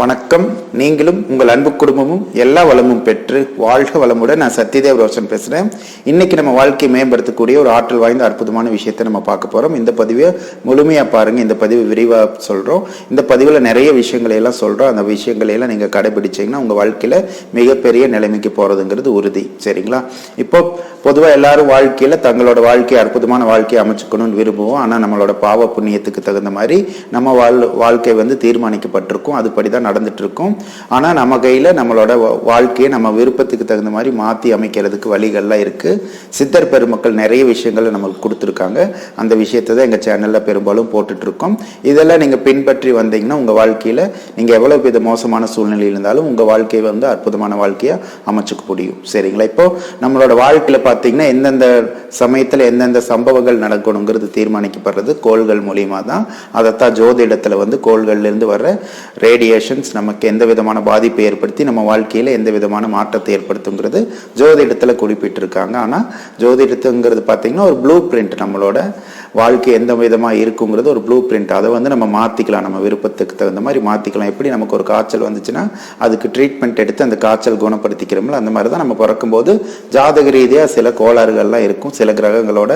வணக்கம். நீங்களும் உங்கள் அன்பு குடும்பமும் எல்லா வளமும் பெற்று வாழ்க வளமுடன். நான் சத்யதேவ் ரோஷன் பேசுகிறேன் இன்னைக்கு நம்ம வாழ்க்கையை மேம்படுத்தக்கூடிய ஒரு ஆற்றல் வாய்ந்த அற்புதமான விஷயத்தை நம்ம பார்க்க போகிறோம் இந்த பதிவை முழுமையாக பாருங்கள் இந்த பதிவு விரிவாக சொல்கிறோம் இந்த பதிவில் நிறைய விஷயங்களை எல்லாம் சொல்கிறோம் அந்த விஷயங்களை எல்லாம் நீங்கள் கடைபிடிச்சிங்கன்னா உங்கள் வாழ்க்கையில் மிகப்பெரிய நிலைமைக்கு போகிறதுங்கிறது உறுதி. சரிங்களா? இப்போ பொதுவாக எல்லாரும் வாழ்க்கையில் தங்களோட வாழ்க்கையை அற்புதமான வாழ்க்கையை அமைச்சுக்கணும்னு விரும்புவோம். ஆனால் நம்மளோட பாவ புண்ணியத்துக்கு தகுந்த மாதிரி நம்ம வாழ் வாழ்க்கை வந்து தீர்மானிக்கப்பட்டிருக்கும். அதுபடி தான் நடந்துட்டு இருக்கும் ஆனால் நம்ம கையில் நம்மளோட வாழ்க்கையை நம்ம விருப்பத்துக்கு தகுந்த மாதிரி மாற்றி அமைக்கிறதுக்கு வழிகள்லாம் இருக்குது சித்தர் பெருமக்கள் நிறைய விஷயங்களை நமக்கு கொடுத்துருக்காங்க. அந்த விஷயத்தை தான் எங்கள் சேனலில் பெரும்பாலும் போட்டுட்ருக்கோம் இதெல்லாம் நீங்கள் பின்பற்றி வந்தீங்கன்னா உங்கள் வாழ்க்கையில் நீங்கள் எவ்வளோ வித மோசமான சூழ்நிலை இருந்தாலும் உங்கள் வாழ்க்கையை வந்து அற்புதமான வாழ்க்கையாக அமைச்சுக்க முடியும். சரிங்களா? இப்போ நம்மளோட வாழ்க்கையில் பார்த்தீங்கன்னா எந்தெந்த சமயத்தில் எந்தெந்த சம்பவங்கள் நடக்கணுங்கிறது தீர்மானிக்கப்படுறது கோள்கள் மூலியமா தான் அதைத்தான் ஜோதிடத்தில் வந்து கோள்கள்லேருந்து வர்ற ரேடியேஷன்ஸ் நமக்கு எந்த விதமான பாதிப்பை ஏற்படுத்தி நம்ம வாழ்க்கையில் எந்த விதமான மாற்றத்தை ஏற்படுத்துங்கிறது ஜோதிடத்தில் குறிப்பிட்டிருக்காங்க. ஆனால் ஜோதிடத்துங்கிறது பார்த்தீங்கன்னா ஒரு ப்ளூ பிரிண்ட் நம்மளோட வாழ்க்கை எந்த விதமாக இருக்குங்கிறது ஒரு ப்ளூ பிரிண்ட் அதை வந்து நம்ம மாற்றிக்கலாம் நம்ம விருப்பத்துக்கு தகுந்த மாதிரி மாற்றிக்கலாம் எப்படி நமக்கு ஒரு காய்ச்சல் வந்துச்சுன்னா அதுக்கு ட்ரீட்மெண்ட் எடுத்து அந்த காய்ச்சல் குணப்படுத்திக்கிறோம்ல அந்த மாதிரி தான் நம்ம பிறக்கும்போது ஜாதக ரீதியாக சில கோளாறுகள்லாம் இருக்கும். சில கிரகங்களோட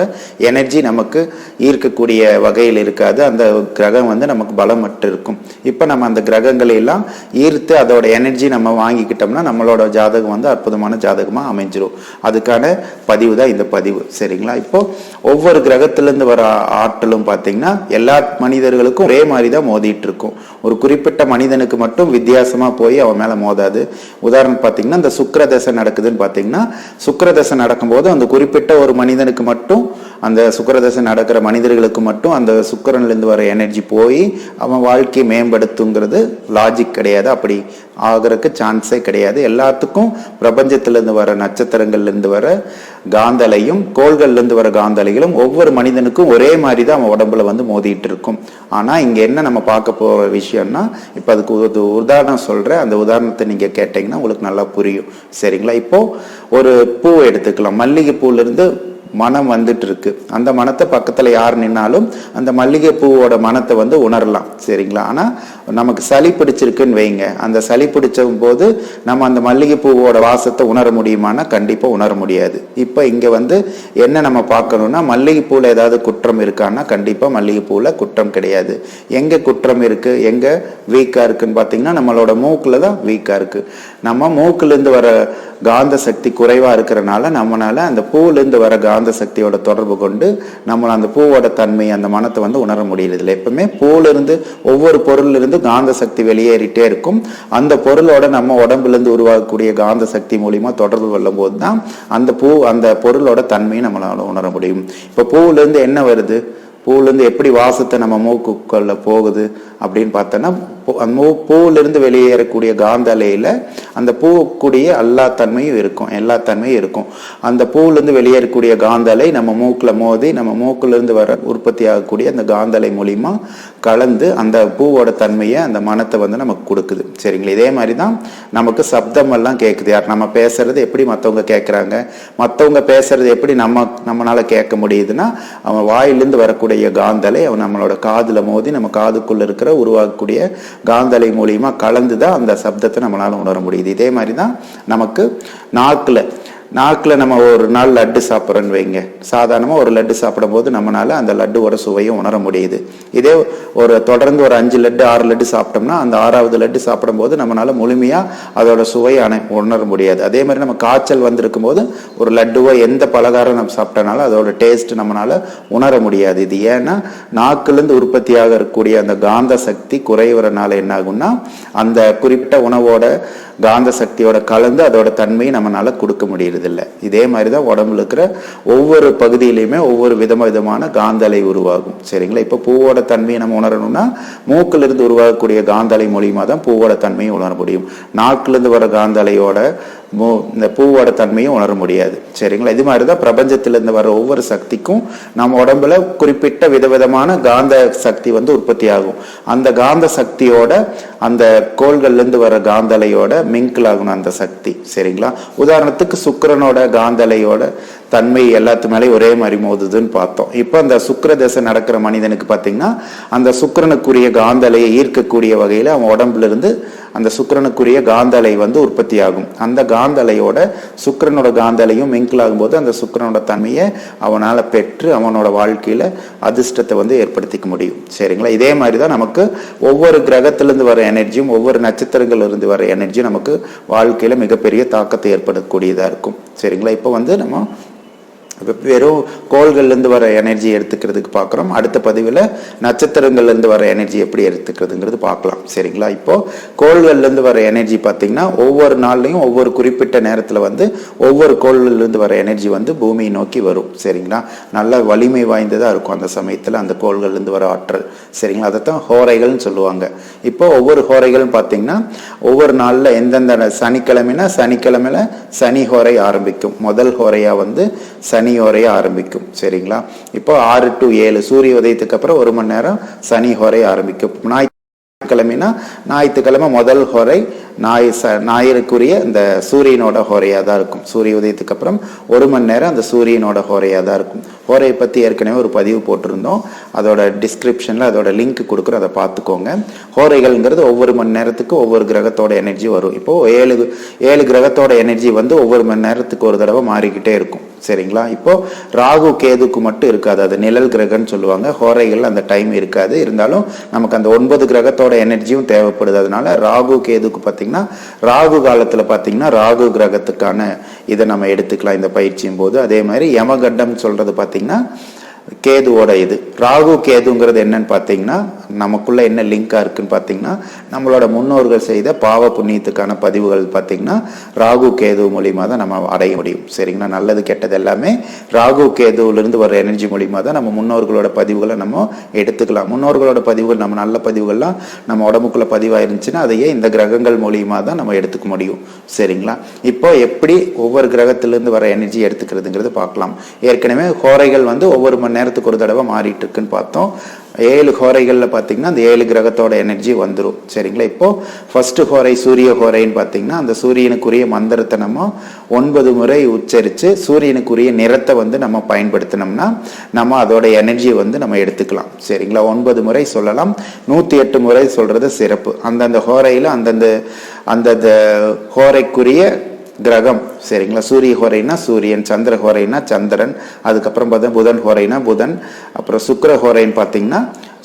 எனர்ஜி நமக்கு ஈர்க்கக்கூடிய வகையில் இருக்காது. அந்த கிரகம் வந்து நமக்கு பலமற்று இருக்கும். இப்போ நம்ம அந்த கிரகங்களை எல்லாம் ஈர்த்து அதோட எனர்ஜி நம்ம வாங்கிக்கிட்டோம்னா நம்மளோட ஜாதகம் வந்து அற்புதமான ஜாதகமாக அமைஞ்சிரும். அதுக்கான பதிவு தான் இந்த பதிவு. சரிங்களா? இப்போ ஒவ்வொரு கிரகத்திலேருந்து வர ஆற்றலும் பார்த்தீங்கன்னா எல்லா மனிதர்களுக்கும் ஒரே மாதிரி தான் மோதிட்டு இருக்கும் ஒரு குறிப்பிட்ட மனிதனுக்கு மட்டும் வித்தியாசமாக போய் அவன் மேலே மோதாது. உதாரணம் பார்த்தீங்கன்னா இந்த சுக்கிரதசை நடக்குதுன்னு பார்த்தீங்கன்னா சுக்கிரதசை நடக்கும்போது அந்த குறிப்பிட்ட ஒரு மனிதனுக்கு மட்டும் அந்த சுக்கரதசை நடக்கிற மனிதர்களுக்கு மட்டும் அந்த சுக்கரன்லேருந்து வர எனர்ஜி போய் அவன் வாழ்க்கையை மேம்படுத்துங்கிறது லாஜிக் கிடையாது. அப்படி ஆகிறதுக்கு சான்ஸே கிடையாது. எல்லாத்துக்கும் பிரபஞ்சத்திலேருந்து வர நட்சத்திரங்கள்லேருந்து வர காந்தலையும் கோள்கள்லேருந்து வர காந்தலைகளும் ஒவ்வொரு மனிதனுக்கும் ஒரே மாதிரி தான் அவன் உடம்புல வந்து மோதிட்டு இருக்கும் ஆனால் இங்கே என்ன நம்ம பார்க்க போகிற விஷயம்னா இப்போ அதுக்கு ஒரு உதாரணம் சொல்கிறேன் அந்த உதாரணத்தை நீங்கள் கேட்டிங்கன்னா உங்களுக்கு நல்லா புரியும். சரிங்களா? இப்போது ஒரு பூ எடுத்துக்கலாம். மல்லிகை பூவிலிருந்து மனம் வந்துட்டு இருக்கு அந்த மனத்தை பக்கத்தில் யார் நின்னாலும் அந்த மல்லிகை பூவோட மனத்தை வந்து உணரலாம். சரிங்களா? ஆனால் நமக்கு சளி பிடிச்சிருக்குன்னு வைங்க. அந்த சளி பிடிச்ச போது நம்ம அந்த மல்லிகை பூவோட வாசத்தை உணர முடியுமானா கண்டிப்பாக உணர முடியாது. இப்போ இங்கே வந்து என்ன நம்ம பார்க்கணும்னா மல்லிகை பூவில் ஏதாவது குற்றம் இருக்கான்னா கண்டிப்பாக மல்லிகை பூவில் குற்றம் கிடையாது. எங்கே குற்றம் இருக்குது எங்கே வீக்காக இருக்குன்னு பார்த்தீங்கன்னா நம்மளோட மூக்கில் தான் வீக்காக இருக்குது நம்ம மூக்குலேருந்து வர காந்த சக்தி குறைவாக இருக்கிறனால நம்மளால் அந்த பூவிலேருந்து வர காந்த சக்தியோட தொடர்பு கொண்டு நம்மள அந்த பூவோட தன்மை அந்த மனத்தை வந்து உணர முடியறதில்ல. எப்பவுமே பூவிலிருந்து ஒவ்வொரு பொருளிலிருந்து காந்த சக்தி வெளியேறிட்டே இருக்கும். அந்த பொருளோட நம்ம உடம்புலேருந்து உருவாகக்கூடிய காந்த சக்தி மூலிமா தொடர்பு கொள்ளும் போது தான் அந்த பூ அந்த பொருளோட தன்மையை நம்மளால் உணர முடியும். இப்போ பூவிலேருந்து என்ன வருது? பூவிலேருந்து எப்படி வாசத்தை நம்ம மூக்குக்குள்ள போகுது அப்படின்னு பார்த்தோன்னா அந்த மூ பூவிலிருந்து வெளியேறக்கூடிய காந்த அலையில் அந்த பூக்கூடிய எல்லா தன்மையும் இருக்கும் எல்லா தன்மையும் இருக்கும். அந்த பூவிலேருந்து வெளியேறக்கூடிய காந்த அலை நம்ம மூக்கில் மோதி நம்ம மூக்கிலிருந்து வர உற்பத்தி ஆகக்கூடிய அந்த காந்த அலை கலந்து அந்த பூவோட தன்மையை அந்த மனத்தை வந்து நமக்கு கொடுக்குது. சரிங்களா? இதே மாதிரி தான் நமக்கு சப்தமெல்லாம் கேட்குது யார் நம்ம பேசுறது எப்படி மற்றவங்க கேட்குறாங்க மற்றவங்க பேசுறது எப்படி நம்ம நம்மளால கேட்க முடியுதுன்னா அவன் வாயிலிருந்து வரக்கூடிய காந்தலை அவன் நம்மளோட காதில் மோதி நம்ம காதுக்குள்ளே இருக்கிற உருவாகக்கூடிய காந்தலை மூலியமாக கலந்து தான் அந்த சப்தத்தை நம்மளால் உணர முடியுது. இதே மாதிரி தான் நமக்கு நாக்கில் நாக்கில் நம்ம ஒரு நாள் லட்டு சாப்பிட்றோன்னு வைங்க. சாதாரணமாக ஒரு லட்டு சாப்பிடும்போது நம்மளால் அந்த லட்டுவோட சுவையும் உணர முடியுது. இதே ஒரு தொடர்ந்து ஒரு அஞ்சு லட்டு ஆறு லட்டு சாப்பிட்டோம்னா அந்த ஆறாவது லட்டு சாப்பிடும்போது நம்மளால் முழுமையாக அதோட சுவையை அணை உணர முடியாது. அதே மாதிரி நம்ம காய்ச்சல் வந்திருக்கும் போது ஒரு லட்டுவோ எந்த பலகாரம் நம்ம சாப்பிட்டனாலும் அதோட டேஸ்ட் நம்மளால் உணர முடியாது. இது ஏன்னா நாக்குலேருந்து உற்பத்தியாக இருக்கக்கூடிய அந்த காந்த சக்தி குறைவறனால என்ன ஆகும்னா அந்த குறிப்பிட்ட உணவோட காந்த சக்தியோட கலந்து அதோட தன்மையை நம்மளால் கொடுக்க முடியுது. முடியறதில்ல இதே மாதிரி தான் உடம்புல இருக்கிற ஒவ்வொரு பகுதியிலையுமே ஒவ்வொரு விதம் விதமான காந்தலை உருவாகும். சரிங்களா? இப்போ பூவோட தன்மையை நம்ம உணரணும்னா மூக்கிலிருந்து உருவாகக்கூடிய காந்தலை மூலியமாக தான் பூவோட தன்மையை உணர முடியும். நாக்கிலிருந்து வர காந்தலையோட இந்த பூவோட தன்மையும் உணர முடியாது. சரிங்களா? இது மாதிரி தான் பிரபஞ்சத்திலிருந்து வர ஒவ்வொரு சக்திக்கும் நம்ம உடம்புல குறிப்பிட்ட விதவிதமான காந்த சக்தி வந்து உற்பத்தி ஆகும் அந்த காந்த சக்தியோட அந்த கோள்கள்லேருந்து வர காந்தலையோட மிங்கிள் ஆகணும் அந்த சக்தி. சரிங்களா? உதாரணத்துக்கு சுக்கிரனோட காந்தலையோட தன்மை எல்லாத்து மேலேயும் ஒரே மாதிரி மோதுதுன்னு பார்த்தோம். இப்போ அந்த சுக்கர தசை நடக்கிற மனிதனுக்கு பார்த்தீங்கன்னா அந்த சுக்கிரனுக்குரிய காந்தலையை ஈர்க்கக்கூடிய வகையில் அவன் உடம்புலேருந்து அந்த சுக்கிரனுக்குரிய காந்தலை வந்து உற்பத்தி ஆகும் அந்த காந்தலையோட சுக்கரனோட காந்தலையும் மிங்கிள் ஆகும்போது அந்த சுக்கிரனோட தன்மையை அவனால் பெற்று அவனோட வாழ்க்கையில் அதிர்ஷ்டத்தை வந்து ஏற்படுத்திக்க முடியும். சரிங்களா? இதே மாதிரி தான் நமக்கு ஒவ்வொரு கிரகத்திலிருந்து வர எனர்ஜியும் ஒவ்வொரு நட்சத்திரங்கள்லேருந்து வர எனர்ஜியும் நமக்கு வாழ்க்கையில் மிகப்பெரிய தாக்கத்தை ஏற்படக்கூடியதாக இருக்கும். சரிங்களா? இப்போ வந்து நம்ம வெறும் கோள்கள்லேருந்து வர எனர்ஜி எடுத்துக்கிறதுக்கு பார்க்குறோம். அடுத்த பதிவில் நட்சத்திரங்கள்லேருந்து வர எனர்ஜி எப்படி எடுத்துக்கிறதுங்கிறது பார்க்கலாம். சரிங்களா? இப்போது கோள்கள்லேருந்து வர எனர்ஜி பார்த்தீங்கன்னா ஒவ்வொரு நாள்லையும் ஒவ்வொரு குறிப்பிட்ட நேரத்தில் வந்து ஒவ்வொரு கோள்கள்லேருந்து வர எனர்ஜி வந்து பூமியை நோக்கி வரும். சரிங்களா? நல்ல வலிமை வாய்ந்ததாக இருக்கும் அந்த சமயத்தில் அந்த கோள்கள்லேருந்து வர ஆற்றல். சரிங்களா? அதை தான் ஹோரைகள்னு சொல்லுவாங்க. இப்போ ஒவ்வொரு ஹோரைகள்னு பார்த்தீங்கன்னா ஒவ்வொரு நாளில் எந்தெந்த சனிக்கிழமைனா சனிக்கிழமையில சனி ஹோரை ஆரம்பிக்கும். முதல் ஹோரையாக வந்து சனி ஹோரையா ஆரம்பிக்கும். சரிங்களா? இப்போ ஆறு டு ஏழு சூரிய உதயத்துக்கு அப்புறம் ஒரு மணி நேரம் சனி ஹோரை ஆரம்பிக்கும். ஞாயிற்றுக்கிழமைனா ஞாயிற்றுக்கிழமை முதல் ஹொரை ஞாயிறு ச ஞாயிறுக்குரிய இந்த சூரியனோட ஹோரையாக தான் இருக்கும். சூரிய உதயத்துக்கு அப்புறம் ஒரு மணி நேரம் அந்த சூரியனோட ஹோரையாக தான் இருக்கும். ஹோரையை பற்றி ஏற்கனவே ஒரு பதிவு போட்டிருந்தோம். அதோட டிஸ்கிரிப்ஷனில் அதோட லிங்க் கொடுக்குறோம். அதை பார்த்துக்கோங்க. ஹோரைகள்ங்கிறது ஒவ்வொரு மணி நேரத்துக்கு ஒவ்வொரு கிரகத்தோட எனர்ஜி வரும். இப்போது ஏழு ஏழு கிரகத்தோட எனர்ஜி வந்து ஒவ்வொரு மணி நேரத்துக்கு ஒரு தடவை மாறிக்கிட்டே இருக்கும். சரிங்களா? இப்போ ராகு கேதுக்கு மட்டும் இருக்காது. அது நிழல் கிரகம்னு சொல்லுவாங்க. ஹோரைகள் அந்த டைம் இருக்காது. இருந்தாலும் நமக்கு அந்த ஒன்பது கிரகத்தோட எனர்ஜியும் தேவைப்படுது. அதனால ராகு கேதுக்கு பார்த்தீங்கன்னா ராகு காலத்தில் பார்த்தீங்கன்னா ராகு கிரகத்துக்கான இதை நம்ம எடுத்துக்கலாம் இந்த பயிற்சியும் போது. அதே மாதிரி யமகண்டம் சொல்றது பார்த்தீங்கன்னா கேதுவோட இது. ராகு கேதுங்கிறது என்னன்னு பார்த்தீங்கன்னா நமக்குள்ளே என்ன லிங்காக இருக்குதுன்னு பார்த்தீங்கன்னா நம்மளோட முன்னோர்கள் செய்த பாவ புண்ணியத்துக்கான பதிவுகள் பார்த்தீங்கன்னா ராகு கேது மூலியமாக தான் நம்ம அடைய முடியும். சரிங்களா? நல்லது கெட்டது எல்லாமே ராகு கேதுவிலிருந்து வர எனர்ஜி மூலியமா தான் நம்ம முன்னோர்களோட பதிவுகளை நம்ம எடுத்துக்கலாம். முன்னோர்களோட பதிவுகள் நம்ம நல்ல பதிவுகள்லாம் நம்ம உடம்புக்குள்ள பதிவாயிருந்துச்சுன்னா அதையே இந்த கிரகங்கள் மூலியமாக தான் நம்ம எடுத்துக்க முடியும். சரிங்களா? இப்போ எப்படி ஒவ்வொரு கிரகத்திலிருந்து வர எனர்ஜி எடுத்துக்கிறதுங்கிறது பார்க்கலாம். ஏற்கனவே கோரைகள் வந்து ஒவ்வொரு மணி நேரத்துக்கு ஒரு தடவை மாறிட்டு இருக்குன்னு பார்த்தோம். ஏழு ஹோரைகளில் பார்த்தீங்கன்னா அந்த ஏழு கிரகத்தோட எனர்ஜி வந்துடும் சரிங்களா? இப்போது ஃபர்ஸ்ட் ஹோரை சூரிய ஹோரைன்னு பார்த்தீங்கன்னா அந்த சூரியனுக்குரிய மந்திரத்தை நம்ம ஒன்பது முறை உச்சரித்து சூரியனுக்குரிய நிறத்தை வந்து நம்ம பயன்படுத்தினோம்னா நம்ம அதோட எனர்ஜியை வந்து நம்ம எடுத்துக்கலாம். சரிங்களா? ஒன்பது முறை சொல்லலாம். நூற்றி எட்டு முறை சொல்கிறது சிறப்பு. அந்தந்த ஹோரையில் அந்தந்த அந்தந்த ஹோரைக்குரிய கிரகம் சரிங்களா? சூரிய ஹோரைனா சூரியன் சந்திர ஹோரைனா சந்திரன் அதுக்கப்புறம் பார்த்தா புதன் ஹோரைனா புதன் அப்புறம் சுக்கர ஹோரைன்னு பார்த்தீங்கன்னா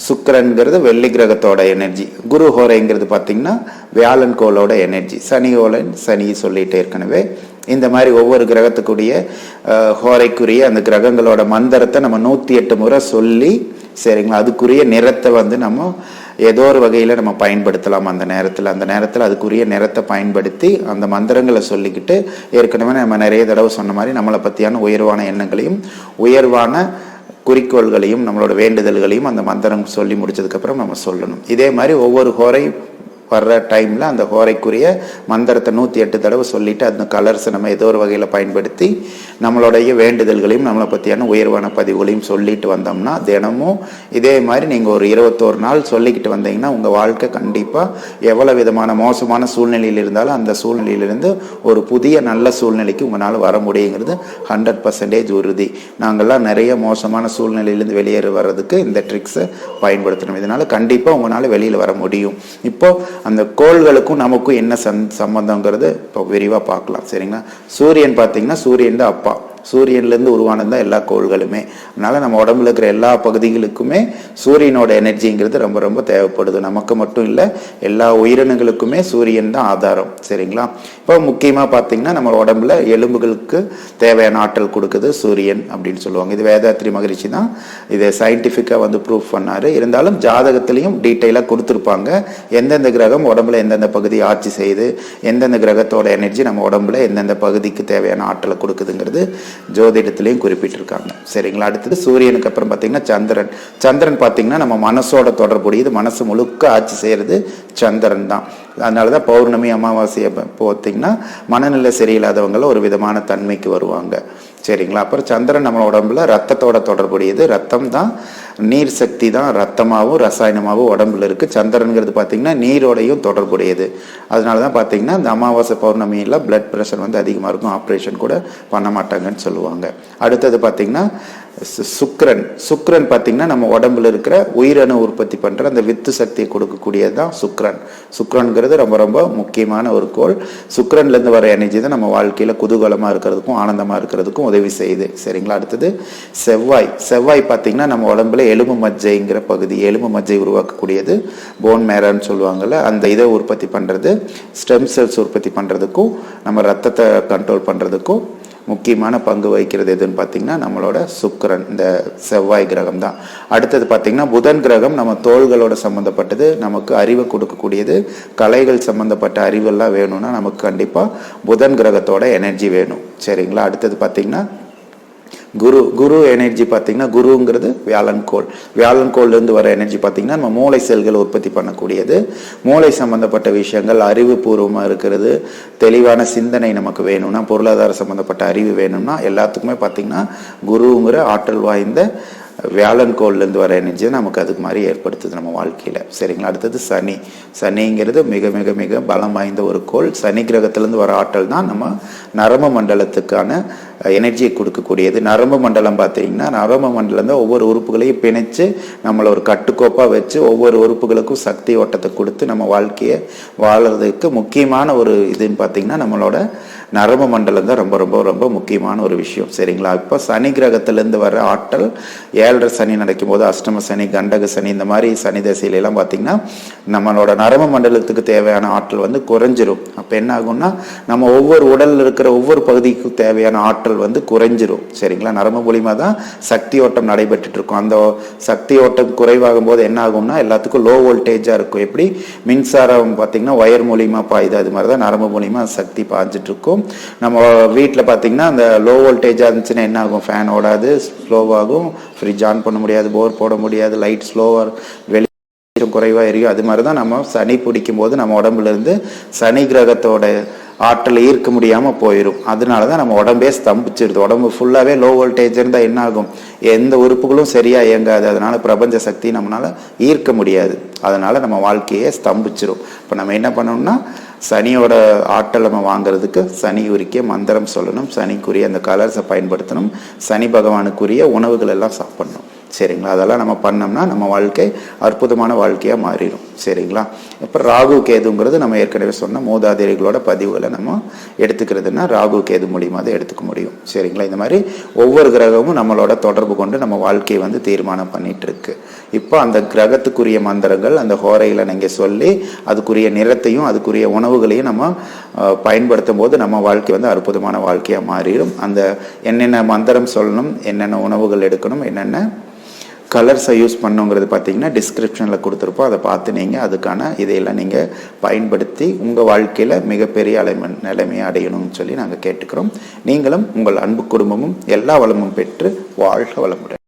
சுக்கிரன்கிறது வெள்ளி கிரகத்தோட எனர்ஜி குரு ஹோரைங்கிறது பார்த்தீங்கன்னா வியாழன் கோளோட எனர்ஜி சனி ஹோலன் சனி சொல்லிட்டு ஏற்கனவே இந்த மாதிரி ஒவ்வொரு கிரகத்துக்குரிய ஹோரைக்குரிய அந்த கிரகங்களோட மந்திரத்தை நம்ம நூற்றி எட்டு முறை சொல்லி சரிங்களா? அதுக்குரிய நிறத்தை வந்து நம்ம ஏதோ ஒரு வகையில் நம்ம பயன்படுத்தலாம் அந்த நேரத்தில். அந்த நேரத்தில் அதுக்குரிய நிறத்தை பயன்படுத்தி அந்த மந்திரங்களை சொல்லிக்கிட்டு ஏற்கனவே நம்ம நிறைய தடவை சொன்ன மாதிரி நம்மளை பற்றியான உயர்வான எண்ணங்களையும் உயர்வான குறிக்கோள்களையும் நம்மளோட வேண்டுதல்களையும் அந்த மந்திரம் சொல்லி முடிச்சதுக்கப்புறம் நம்ம சொல்லணும். இதே மாதிரி ஒவ்வொரு ஹோரை வர்ற டைமில் அந்த ஹோரைக்குரிய மந்திரத்தை நூற்றி எட்டு தடவை சொல்லிவிட்டு அந்த கலர்ஸை நம்ம ஏதோ ஒரு வகையில் பயன்படுத்தி நம்மளுடைய வேண்டுதல்களையும் நம்மளை பற்றியான உயர்வான பதிவுகளையும் சொல்லிட்டு வந்தோம்னா தினமும் இதே மாதிரி நீங்கள் ஒரு இருபத்தோரு நாள் சொல்லிக்கிட்டு வந்தீங்கன்னா உங்கள் வாழ்க்கை கண்டிப்பாக எவ்வளோ விதமான மோசமான சூழ்நிலையில் இருந்தாலும் அந்த சூழ்நிலையிலிருந்து ஒரு புதிய நல்ல சூழ்நிலைக்கு உங்களால் வர முடியுங்கிறது ஹண்ட்ரட் பர்சன்டேஜ் உறுதி. நாங்கள்லாம் நிறைய மோசமான சூழ்நிலையிலேருந்து வெளியேற வர்றதுக்கு இந்த ட்ரிக்ஸை பயன்படுத்தணும். இதனால் கண்டிப்பாக உங்களால் வெளியில் வர முடியும். இப்போது அந்த கோள்களுக்கும் நமக்கும் என்ன சந் சம்பந்தங்கிறது இப்போ விரிவாக பார்க்கலாம். சரிங்களா? சூரியன் பார்த்தீங்கன்னா சூரியன் தான் அப்பா. சூரியன்லேருந்து உருவானது தான் எல்லா கோள்களுமே. அதனால் நம்ம உடம்புல இருக்கிற எல்லா பகுதிகளுக்குமே சூரியனோட எனர்ஜிங்கிறது ரொம்ப ரொம்ப தேவைப்படுது. நமக்கு மட்டும் இல்லை எல்லா உயிரினங்களுக்குமே சூரியன் தான் ஆதாரம். சரிங்களா? இப்போ முக்கியமாக பார்த்தீங்கன்னா நம்ம உடம்புல எலும்புகளுக்கு தேவையான ஆற்றல் கொடுக்குது சூரியன் அப்படின்னு சொல்லுவாங்க. இது வேதாத்ரி மகிழ்ச்சி தான் இதை சயின்டிஃபிக்காக வந்து ப்ரூஃப் பண்ணாரு. இருந்தாலும் ஜாதகத்திலையும் டீட்டெயிலாக கொடுத்துருப்பாங்க. எந்தெந்த கிரகம் உடம்புல எந்தெந்த பகுதி ஆட்சி செய்யுது எந்தெந்த கிரகத்தோட எனர்ஜி நம்ம உடம்புல எந்தெந்த பகுதிக்கு தேவையான ஆற்றலை கொடுக்குதுங்கிறது ஜோதிடத்திலையும் குறிப்பிட்டிருக்காங்க. சரிங்களா? அடுத்தது சூரியனுக்கு அப்புறம் பார்த்தீங்கன்னா சந்திரன். சந்திரன் பார்த்தீங்கன்னா நம்ம மனசோட தொடர்புடையது மனசு முழுக்க ஆட்சி செய்கிறது சந்திரன் தான். அதனால தான் பௌர்ணமி அமாவாசையை பார்த்தீங்கன்னா மனநிலை சரியில்லாதவங்கள ஒரு விதமான தன்மைக்கு வருவாங்க. சரிங்களா? அப்புறம் சந்திரன் நம்ம உடம்புல ரத்தத்தோட தொடர்புடையது. ரத்தம் தான் நீர் சக்தி தான் ரத்தமாகவும் ரசாயனமாகவும் உடம்புல இருக்குது சந்திரனுங்கிறது பார்த்திங்கன்னா நீரோடையும் தொடர்புடையது. அதனால தான் பார்த்தீங்கன்னா இந்த அமாவாசை பௌர்ணமியில் பிளட் ப்ரெஷர் வந்து அதிகமாக இருக்கும். ஆப்ரேஷன் கூட பண்ண மாட்டாங்கன்னு சொல்லுவாங்க. அடுத்தது பார்த்திங்கன்னா சு- சுக்ரன் சுக்கிரன் பார்த்தீங்கன்னா நம்ம உடம்புல இருக்கிற உயிரணு உற்பத்தி பண்ணுற அந்த வித்து சக்தியை கொடுக்கக்கூடியது தான் சுக்ரன் சுக்ரன்கிறது ரொம்ப ரொம்ப முக்கியமான ஒரு கோள். சுக்ரன்லேருந்து வர எனர்ஜி தான் நம்ம வாழ்க்கையில் குதூகலமாக இருக்கிறதுக்கும் ஆனந்தமாக இருக்கிறதுக்கும் உதவி செய்யுது. சரிங்களா? அடுத்தது செவ்வாய். செவ்வாய் பார்த்தீங்கன்னா நம்ம உடம்புல எலும்பு மஜ்ஜைங்கிற பகுதி எலும்பு மஜ்ஜை உருவாக்கக்கூடியது. போன் மேரான்னு சொல்லுவாங்கள்ல அந்த இதை உற்பத்தி பண்ணுறது ஸ்டெம் செல்ஸ் உற்பத்தி பண்ணுறதுக்கும் நம்ம ரத்தத்தை கண்ட்ரோல் பண்ணுறதுக்கும் முக்கியமான பங்கு வகிக்கிறது எதுன்னு பார்த்தீங்கன்னா நம்மளோட சுக்கரன் இந்த செவ்வாய் கிரகம் தான். அடுத்தது பார்த்தீங்கன்னா புதன் கிரகம் நம்ம தோள்களோட சம்மந்தப்பட்டது நமக்கு அறிவை கொடுக்கக்கூடியது கலைகள் சம்மந்தப்பட்ட அறிவெல்லாம் வேணும்னா நமக்கு கண்டிப்பாக புதன் கிரகத்தோட எனர்ஜி வேணும். சரிங்களா? அடுத்தது பார்த்தீங்கன்னா குரு குரு எனர்ஜி பார்த்தீங்கன்னா குருங்கிறது வியாழன் கோள் வியாழன் கோள்லேருந்து வர எனர்ஜி பார்த்தீங்கன்னா நம்ம மூளை செல்கள் உற்பத்தி பண்ணக்கூடியது. மூளை சம்பந்தப்பட்ட விஷயங்கள் அறிவுபூர்வமாக இருக்கிறது. தெளிவான சிந்தனை நமக்கு வேணும்னா பொருளாதார சம்பந்தப்பட்ட அறிவு வேணும்னா எல்லாத்துக்குமே பார்த்தீங்கன்னா குருங்கிற ஆற்றல் வாய்ந்த வியாழன் கோள்லேருந்து வர எனர்ஜி நமக்கு அதுக்கு மாதிரி ஏற்படுத்துது நம்ம வாழ்க்கையில். சரிங்களா? அடுத்தது சனி. சனிங்கிறது மிக மிக மிக பலம் வாய்ந்த ஒரு கோள். சனி கிரகத்திலேருந்து வர ஆற்றல் தான் நம்ம நரம்பு மண்டலத்துக்கான எனர்ஜியை கொடுக்கக்கூடியது. நரம்பு மண்டலம் பார்த்தீங்கன்னா நரம்பு மண்டலம் தான் ஒவ்வொரு உறுப்புகளையும் பிணைச்சு நம்மளை ஒரு கட்டுக்கோப்பாக வச்சு ஒவ்வொரு உறுப்புகளுக்கும் சக்தி ஓட்டத்தை கொடுத்து நம்ம வாழ்க்கையை வாழறதுக்கு முக்கியமான ஒரு இதுன்னு பார்த்தீங்கன்னா நம்மளோட நரம்பு மண்டலம் தான் ரொம்ப ரொம்ப ரொம்ப முக்கியமான ஒரு விஷயம். சரிங்களா? இப்போ சனி கிரகத்திலேருந்து வர ஆற்றல் ஏழரை சனி நடக்கும் போது அஷ்டம சனி கண்டக சனி இந்த மாதிரி சனி தசையிலலாம் பார்த்திங்கன்னா நம்மளோட நரம்பு மண்டலத்துக்கு தேவையான ஆற்றல் வந்து குறைஞ்சிரும். அப்போ என்ன ஆகும்னா நம்ம ஒவ்வொரு உடலில் இருக்கிற ஒவ்வொரு பகுதிக்கும் தேவையான ஆற்றல் வந்து குறைஞ்சிரும். சரிங்களா? நரம்பு மூலியமாக தான் சக்தி ஓட்டம் நடைபெற்றுட்டு இருக்கும் அந்த சக்தி ஓட்டம் குறைவாகும் போது என்ன ஆகும்னா எல்லாத்துக்கும் லோ வோல்டேஜாக இருக்கும். எப்படி? மின்சாரம் பார்த்தீங்கன்னா ஒயர் மூலியமாக பாயுது. அது மாதிரி தான் நரம்பு மூலியமாக சக்தி பாய்ஞ்சிட்டு இருக்கும் நம்ம வீட்டில் பார்த்தீங்கன்னா அந்த லோ வோல்டேஜாக இருந்துச்சுன்னா என்ன ஆகும்? ஃபேன் ஓடாது ஸ்லோவாகும் ஃப்ரிட்ஜ் ஆன் பண்ண முடியாது போர் போட முடியாது லைட் ஸ்லோவாக வெளி குறைவாக எரியும். அது மாதிரி தான் நம்ம சனி பிடிக்கும் போது நம்ம உடம்புலேருந்து சனி கிரகத்தோட ஆற்றலை ஈர்க்க முடியாமல் போயிடும் அதனால தான் நம்ம உடம்பே ஸ்தம்பிச்சிருது. உடம்பு ஃபுல்லாகவே லோ வோல்டேஜ் இருந்தால் என்ன ஆகும் எந்த உறுப்புகளும் சரியாக இயங்காது. அதனால் பிரபஞ்ச சக்தி நம்மளால் ஈர்க்க முடியாது. அதனால் நம்ம வாழ்க்கையே ஸ்தம்பிச்சிரும். இப்போ நம்ம என்ன பண்ணணும்னா சனியோட ஆற்றல் நம்ம வாங்குறதுக்கு சனி உரிக்க மந்திரம் சொல்லணும். சனிக்குரிய அந்த கலர்ஸை பயன்படுத்தணும். சனி பகவானுக்குரிய உணவுகள் எல்லாம் சாப்பிடணும். சரிங்களா? அதெல்லாம் நம்ம பண்ணோம்னா நம்ம வாழ்க்கை அற்புதமான வாழ்க்கையாக மாறிடும். சரிங்களா? இப்போ ராகு கேதுங்கிறது நம்ம ஏற்கனவே சொன்ன மூதாதிரிகளோட பதிவுகளை நம்ம எடுத்துக்கிறதுனா ராகு கேது மூலியமாக தான் எடுத்துக்க முடியும். சரிங்களா? இந்த மாதிரி ஒவ்வொரு கிரகமும் நம்மளோட தொடர்பு கொண்டு நம்ம வாழ்க்கையை வந்து தீர்மானம் பண்ணிட்டு இருக்கு இப்போ அந்த கிரகத்துக்குரிய மந்திரங்கள் அந்த ஹோரையில் நீங்கள் சொல்லி அதுக்குரிய நிறத்தையும் அதுக்குரிய உணவுகளையும் நம்ம பயன்படுத்தும் போது நம்ம வாழ்க்கை வந்து அற்புதமான வாழ்க்கையாக மாறிடும். அந்த என்னென்ன மந்திரம் சொல்லணும் என்னென்ன உணவுகள் எடுக்கணும் என்னென்ன கலர்ஸை யூஸ் பண்ணுங்கிறது பார்த்தீங்கன்னா டிஸ்கிரிப்ஷனில் கொடுத்துருப்போம். அதை பார்த்து நீங்கள் அதுக்கான இதையெல்லாம் நீங்கள் பயன்படுத்தி உங்கள் வாழ்க்கையில் மிகப்பெரிய அலைம நிலைமையை அடையணும்னு சொல்லி நாங்கள் கேட்டுக்கிறோம். நீங்களும் உங்கள் அன்பு குடும்பமும் எல்லா வளமும் பெற்று வாழ்க வளமுடன்.